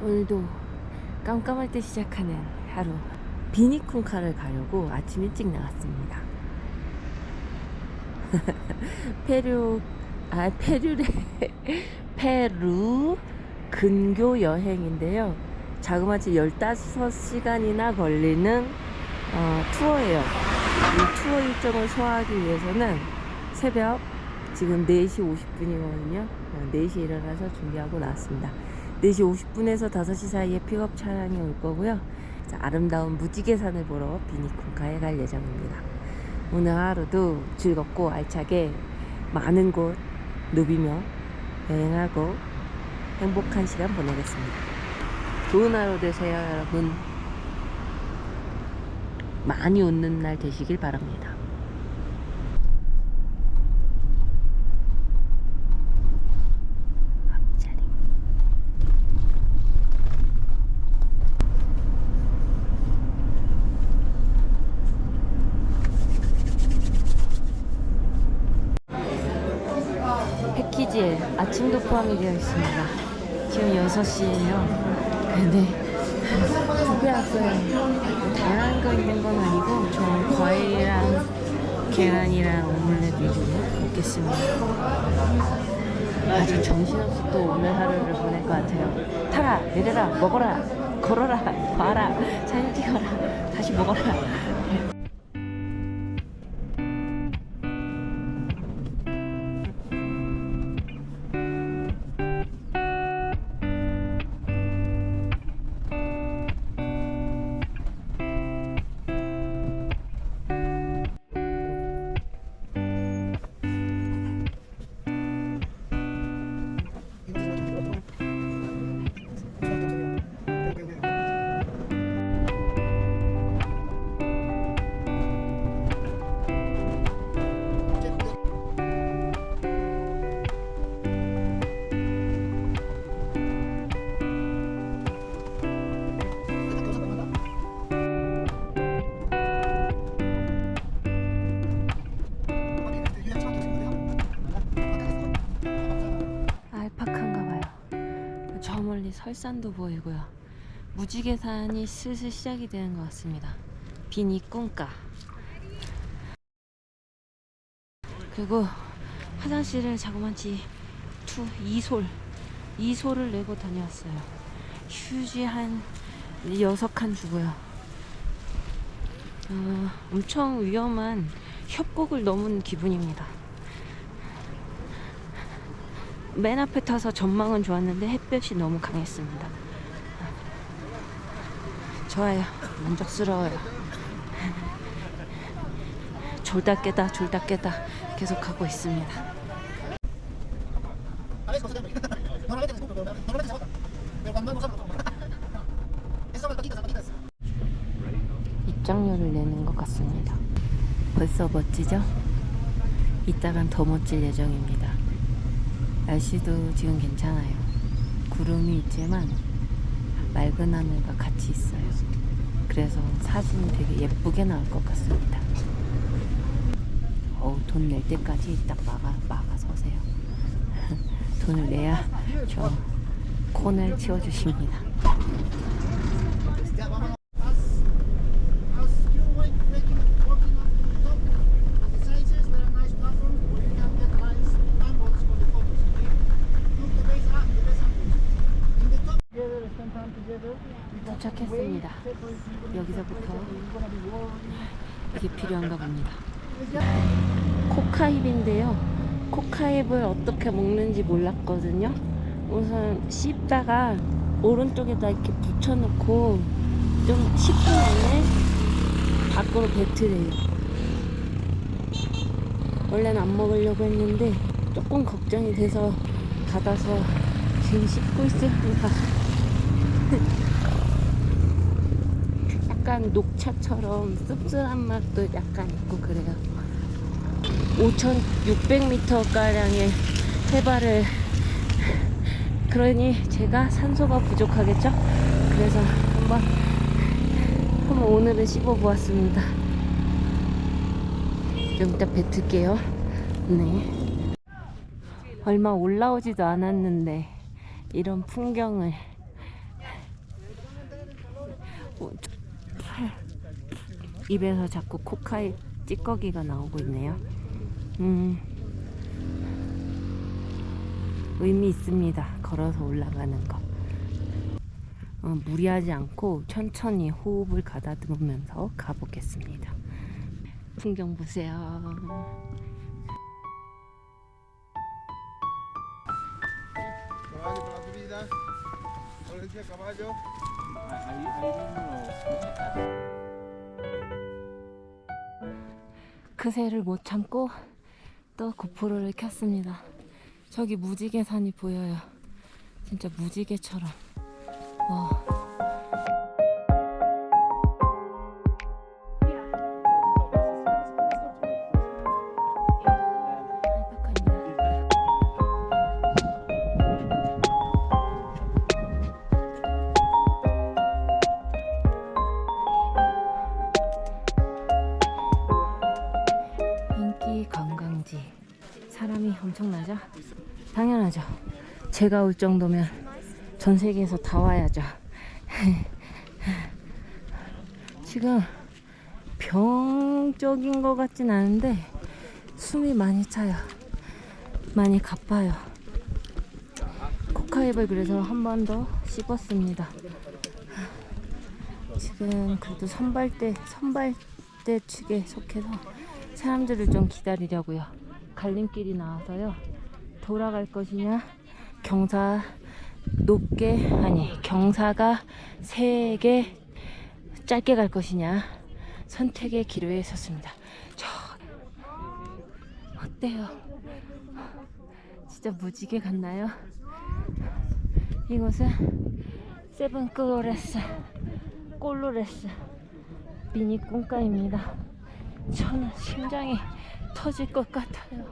오늘도 깜깜할 때 시작하는 하루 비니쿤카를 가려고 아침 일찍 나갔습니다. 페루 아 페루레 페루 근교 여행인데요. 자그마치 15시간이나 걸리는 어, 투어예요. 이 투어 일정을 소화하기 위해서는 새벽 지금 4시 50분이거든요. 4시에 일어나서 준비하고 나왔습니다. 4시 50분에서 5시 사이에 픽업 차량이 올 거고요. 자, 아름다운 무지개산을 보러 비니콘카에 갈 예정입니다. 오늘 하루도 즐겁고 알차게 많은 곳 누비며 여행하고 행복한 시간 보내겠습니다. 좋은 하루 되세요, 여러분. 많이 웃는 날 되시길 바랍니다. 앞자리. 아침도 포함이 되어 있습니다. 지금 6시예요. 근데 두개 왔어요. 다양한 거 있는 건 아니고 저는 과일이랑 계란이랑 오믈렛 위주로 먹겠습니다. 아주 정신없이 또 오늘 하루를 보낼 것 같아요. 타라, 내려라, 먹어라, 걸어라, 봐라, 사진 찍어라, 다시 먹어라. 설산도 보이고요. 무지개산이 슬슬 시작이 되는 것 같습니다. 비니 꿈가. 그리고 화장실을 자그마치 투 2솔 2솔을 내고 다녀왔어요. 휴지 한 6칸 주고요. 어, 엄청 위험한 협곡을 넘은 기분입니다. 맨 앞에 타서 전망은 좋았는데 햇볕이 너무 강했습니다. 좋아요. 만족스러워요. 졸다 깨다 졸다 깨다 계속 하고 있습니다. 입장료를 내는 것 같습니다. 벌써 멋지죠? 이따간 더 멋질 예정입니다. 날씨도 지금 괜찮아요. 구름이 있지만 맑은 하늘과 같이 있어요. 그래서 사진이 되게 예쁘게 나올 것 같습니다. 어우, 돈 낼 때까지 딱 막아, 막아 서세요. 돈을 내야 저 코너를 치워주십니다. 도착했습니다. 여기서부터 이게 필요한가 봅니다. 코카잎인데요. 코카잎을 어떻게 먹는지 몰랐거든요. 우선 씹다가 오른쪽에다 이렇게 붙여놓고 좀 10분 안에 밖으로 뱉으래요. 원래는 안 먹으려고 했는데 조금 걱정이 돼서 받아서 지금 씹고 있습니다. 약간 녹차처럼 씁쓸한 맛도 약간 있고 그래요. 5,600m 가량의 해발을 그러니 제가 산소가 부족하겠죠? 그래서 한번 한번 오늘은 씹어 보았습니다. 좀 이따 뱉을게요. 네. 얼마 올라오지도 않았는데 이런 풍경을 어. 입에서 자꾸 코카이 찌꺼기가 나오고 있네요. 음, 의미 있습니다. 걸어서 올라가는 거. 어, 무리하지 않고 천천히 호흡을 가다듬으면서 가보겠습니다. 풍경 보세요. 그새를 못 참고 또 고프로를 켰습니다. 저기 무지개 산이 보여요. 진짜 무지개처럼. 와. 제가 올 정도면 전 세계에서 다 와야죠. 지금 병적인 것 같진 않은데 숨이 많이 차요. 많이 가빠요. 코카잎을 그래서 한 번 더 씹었습니다. 지금 그래도 선발대 선발대 측에 속해서 사람들을 좀 기다리려고요. 갈림길이 나와서요. 돌아갈 것이냐, 경사 높게 아니 경사가 세게 짧게 갈 것이냐 선택의 기로에 섰습니다. 저 어때요? 진짜 무지개 같나요? 이곳은 세븐 클로레스 꼴로레스 미니 꿈가입니다. 저는 심장이 터질 것 같아요.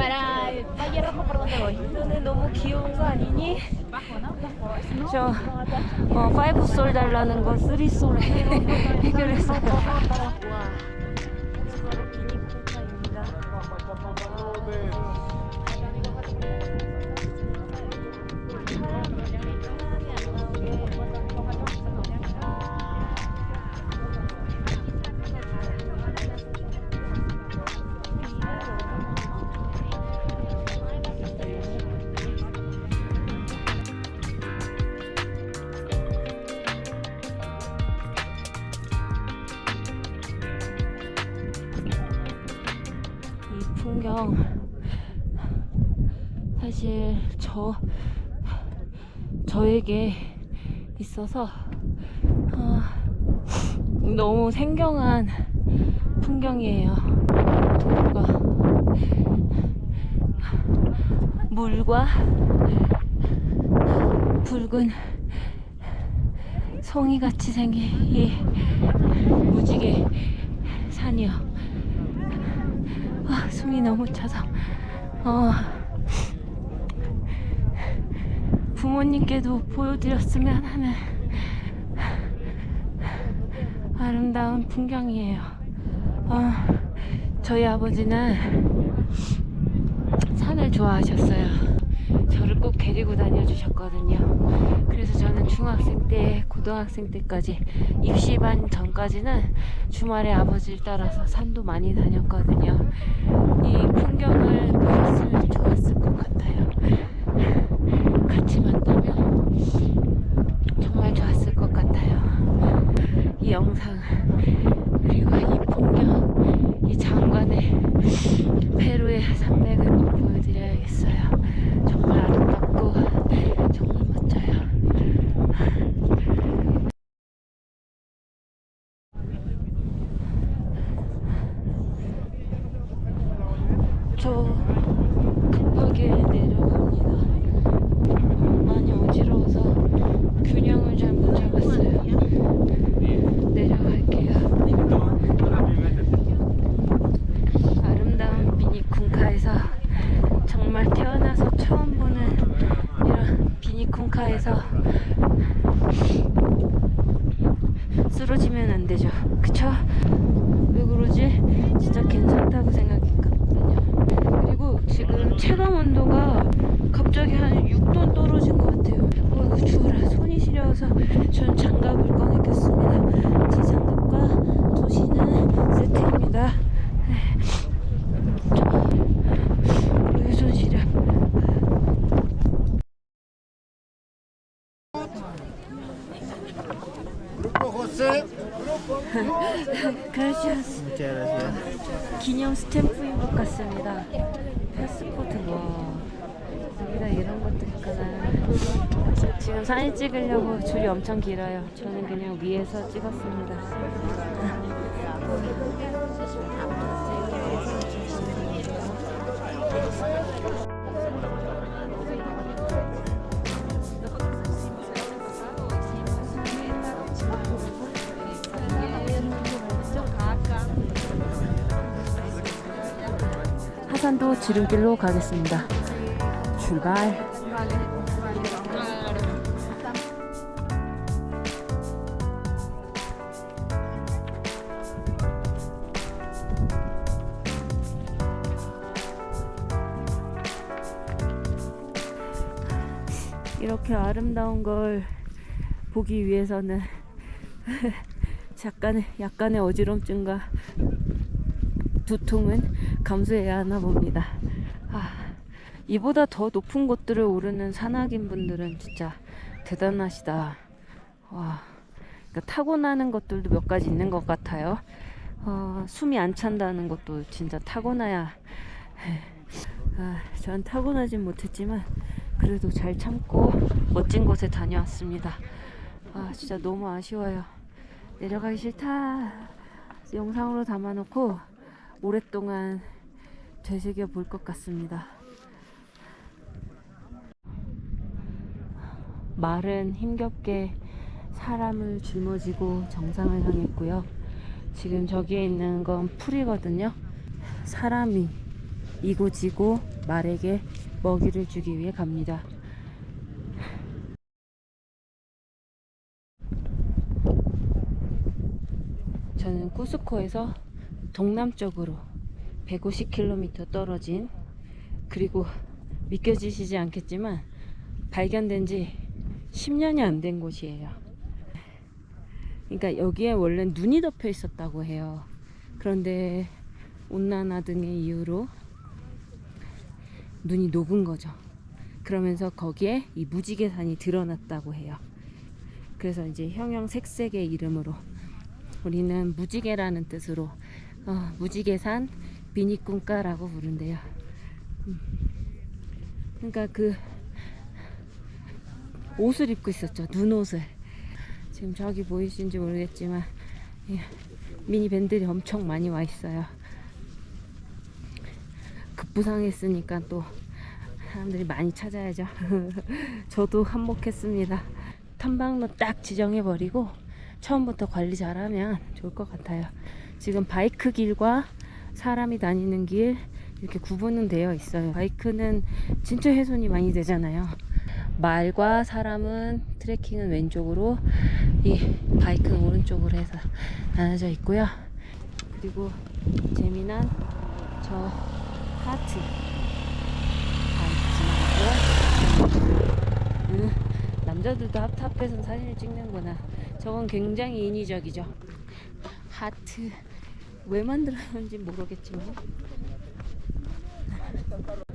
Para el Valle Rojo, ¿por dónde voy? 너네 너무 귀여운 거 아니니? 저 어, 5솔 달라는 거 3솔 해결했어요. 와, 서 사실 저 저에게 있어서 아, 너무 생경한 풍경이에요. 도로가 물과 붉은 송이같이 생긴 이 무지개 산이요. 아, 숨이 너무 차서 어, 부모님께도 보여드렸으면 하는 아름다운 풍경이에요. 어, 저희 아버지는 산을 좋아하셨어요. 저를 꼭 데리고 다녀주셨거든요. 그래서 저는 중학생 때, 고등학생 때까지 입시반 전까지는 주말에 아버지를 따라서 산도 많이 다녔거든요. 이 풍경을 보셨으면 좋았을 것 같아요. 같이 만나면 정말 좋았을 것 같아요. 이 영상 그리고 이 풍경, 이 장관의 페루의 산맥을 꼭 보여드려야겠어요. 정말 아름답고 정말 멋져요. 저 급하게 내려갑니다. 어, 많이 어지러워서 균형을 잘 못 잡았어요. 내려갈게요. 아름다운 비니쿵카에서 정말 태어나서 처음 보는 이런 비니쿵카에서 쓰러지면 안 되죠. 그쵸? 왜 그러지? 진짜 괜찮다고 생각했거든요. 그리고 지금 체감 온도가 갑자기 한 6도 떨어진 것 같아요. 어, 이거 추워라. 손이 시려. 추워서 전 장갑을 꺼내 꼈습니다. 제 장갑과 도시는 세트입니다. 여기 손 시려. Grupo José. gracias. Muchas gracias. 기념 스탬프인 것 같습니다. 패스포드 와 여기다 이런 것도 있구나. 지금 사진 찍으려고 줄이 엄청 길어요. 저는 그냥 위에서 찍었습니다. 하산도 지름길로 가겠습니다. 출발. 이렇게 아름다운 걸 보기 위해서는 약간의 약간의 어지럼증과 두통은 감수해야 하나 봅니다. 아, 이보다 더 높은 곳들을 오르는 산악인 분들은 진짜 대단하시다. 와, 그러니까 타고나는 것들도 몇 가지 있는 것 같아요. 어, 숨이 안 찬다는 것도 진짜 타고나야. 아, 전 타고나진 못했지만 그래도 잘 참고 멋진 곳에 다녀왔습니다. 아, 진짜 너무 아쉬워요. 내려가기 싫다. 영상으로 담아놓고 오랫동안 되새겨 볼 것 같습니다. 말은 힘겹게 사람을 짊어지고 정상을 향했고요. 지금 저기에 있는 건 풀이거든요. 사람이 이고 지고 말에게 먹이를 주기 위해 갑니다. 저는 쿠스코에서 동남쪽으로 150km 떨어진 그리고 믿겨지시지 않겠지만 발견된 지 10년이 안 된 곳이에요. 그러니까 여기에 원래 눈이 덮여 있었다고 해요. 그런데 온난화 등의 이유로 눈이 녹은 거죠. 그러면서 거기에 이 무지개산이 드러났다고 해요. 그래서 이제 형형색색의 이름으로 우리는 무지개라는 뜻으로 어, 무지개산 미니꿈까라고 부른대요. 음. 그러니까 그 옷을 입고 있었죠. 눈옷을. 지금 저기 보이시는지 모르겠지만 예, 미니 밴들이 엄청 많이 와 있어요. 급부상했으니까 또 사람들이 많이 찾아야죠. 저도 한몫했습니다. 탐방로 딱 지정해버리고 처음부터 관리 잘하면 좋을 것 같아요. 지금 바이크 길과 사람이 다니는 길 이렇게 구분은 되어 있어요. 바이크는 진짜 훼손이 많이 되잖아요. 말과 사람은 트레킹은 왼쪽으로 이 바이크는 오른쪽으로 해서 나눠져 있고요. 그리고 재미난 저 하트 음, 남자들도 하트 앞에서 사진을 찍는구나. 저건 굉장히 인위적이죠. 하트 왜 만들었는지 모르겠지만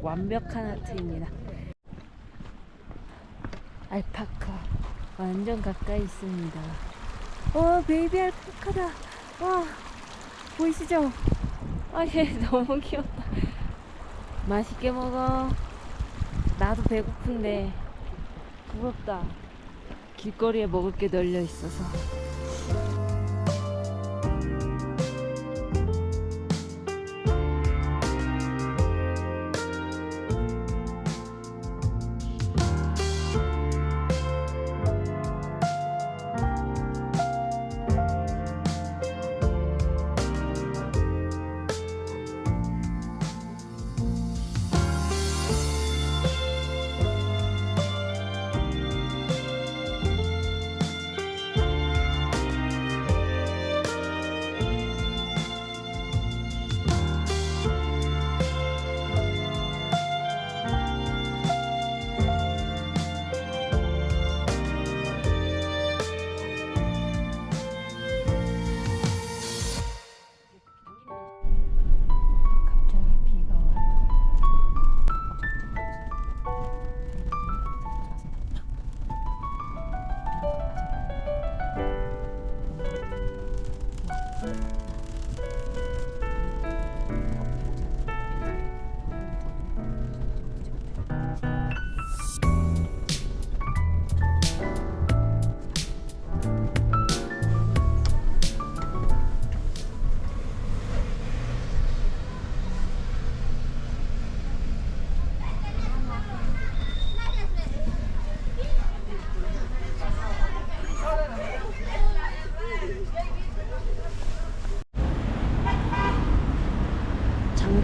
완벽한 하트입니다. 알파카 완전 가까이 있습니다. 어 베이비 알파카다. 와 보이시죠? 아얘 너무 귀엽다. 맛있게 먹어. 나도 배고픈데 부럽다. 길거리에 먹을 게 널려 있어서.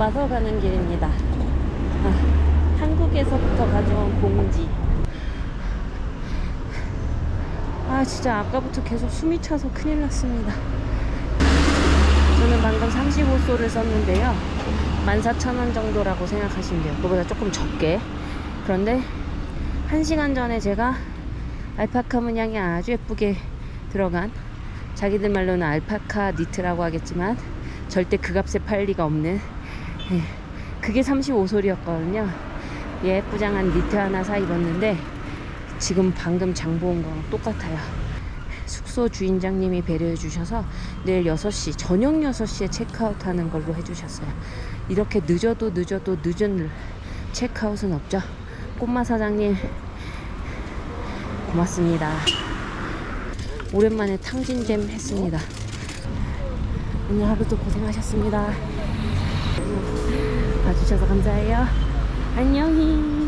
장봐서 가는 길입니다. 아, 한국에서부터 가져온 봉지. 아, 진짜 아까부터 계속 숨이 차서 큰일 났습니다. 저는 방금 35소를 썼는데요. 14,000원 정도라고 생각하시면 돼요. 그보다 조금 적게. 그런데 1시간 전에 제가 알파카 문양이 아주 예쁘게 들어간 자기들 말로는 알파카 니트라고 하겠지만 절대 그 값에 팔 리가 없는 예, 그게 35솔이었거든요. 예쁘장한 니트 하나 사 입었는데 지금 방금 장본 거랑 똑같아요. 숙소 주인장님이 배려해 주셔서 내일 6시, 저녁 6시에 체크아웃 하는 걸로 해주셨어요. 이렇게 늦어도 늦어도 늦은 체크아웃은 없죠. 꽃마 사장님, 고맙습니다. 오랜만에 탕진잼 했습니다. 오늘 하루도 고생하셨습니다. 봐주셔서 감사해요. 안녕히.